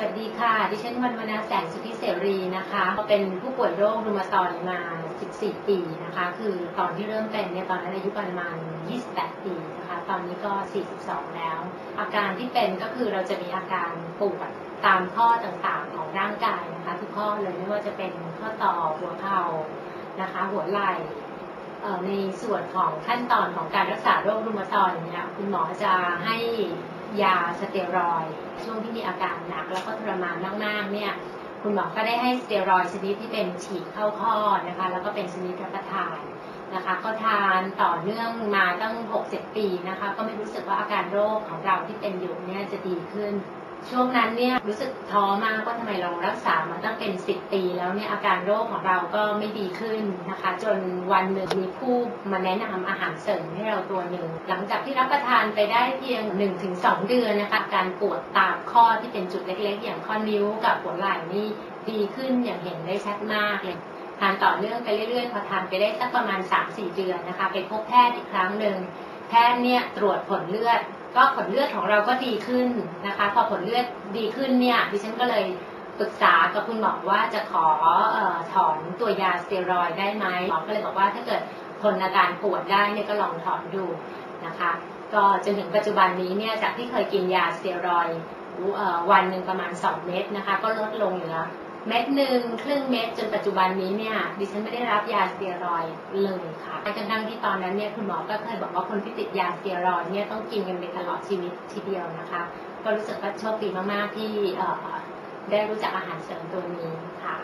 สวัสดีค่ะ ดิฉันวันวนาแสงสุทธิเสรีนะคะเป็นผู้ป่วยโรครูมาตอยมา 14 ปีนะคะ คือตอนที่เริ่มเป็นเนี่ยตอนนั้นอายุประมาณ 28 ปีนะคะ ตอนนี้ก็ 42 แล้ว อาการที่เป็นก็คือเราจะมีอาการปวดตามข้อต่างๆของร่างกายนะคะ ทุกข้อเลยไม่ว่าจะเป็นข้อต่อหัวเข่านะคะ หัวไหล่ในส่วนของขั้นตอนของการรักษาโรครูมาตอยเนี่ยคุณหมอจะให้ ยาสเตียรอยช่วงที่มีอาการหนักแล้วก็ทรมานมากๆเนี่ยคุณหมอก็ได้ให้สเตียรอยชนิดที่เป็นฉีดเข้าข้อนะคะแล้วก็เป็นชนิดรับประทานนะคะก็ทานต่อเนื่องมาตั้ง 60 ปีนะคะก็ไม่รู้สึกว่าอาการโรคของเราที่เป็นอยู่เนี่ยจะดีขึ้น ช่วงนั้นเนี่ยรู้สึกท้อมากว่าทำไมเรารักษามาตั้งเป็น10ปี แล้วเนี่ยอาการโรคของเราก็ไม่ดีขึ้นนะคะ จนวันหนึ่งมีผู้มาแนะนำอาหารเสริมให้เราตัวหนึ่งหลังจากที่รับประทานไปได้เพียง 1-2 เดือนนะคะการปวดตามข้อที่เป็นจุดเล็กๆ อย่างข้อนิ้วกับหัวไหล่นี่ดีขึ้นอย่างเห็นได้ชัดมากเลยทานต่อเนื่องไปเรื่อยๆพอทานไปได้สักประมาณ 3-4 เดือนนะคะไปพบแพทย์อีกครั้งหนึ่งแพทย์เนี่ยตรวจผลเลือด ก็ผลเลือดของเราก็ดีขึ้นนะคะ พอผลเลือดดีขึ้นเนี่ยดิฉันก็เลยปรึกษากับคุณหมอว่าจะขอออถอนตัวยาสเตียรอยได้ไหมหมอก็เลยบอกว่าถ้าเกิดทนอาการปวดได้เนี่ยก็ลองถอนดูนะคะ ก็จนถึงปัจจุบันนี้เนี่ยจากที่เคยกินยาสเตียรอยวันหนึ่งประมาณ 2 เม็ดนะคะ ก็ลดลงเหลือ เม็ดหนึ่งครึ่งเม็ดจนปัจจุบันนี้เนี่ยดิฉันไม่ได้รับยาสเตียรอยเลยค่ะจนทั้งที่ตอนนั้นเนี่ยคุณหมอก็เคยบอกว่าคนที่ติดยาสเตียรอยเนี่ยต้องกินกันไปตลอดชีวิตทีเดียวนะคะก็รู้สึกว่าโชคดีมากๆที่ได้รู้จักอาหารเสริมตัวนี้ค่ะ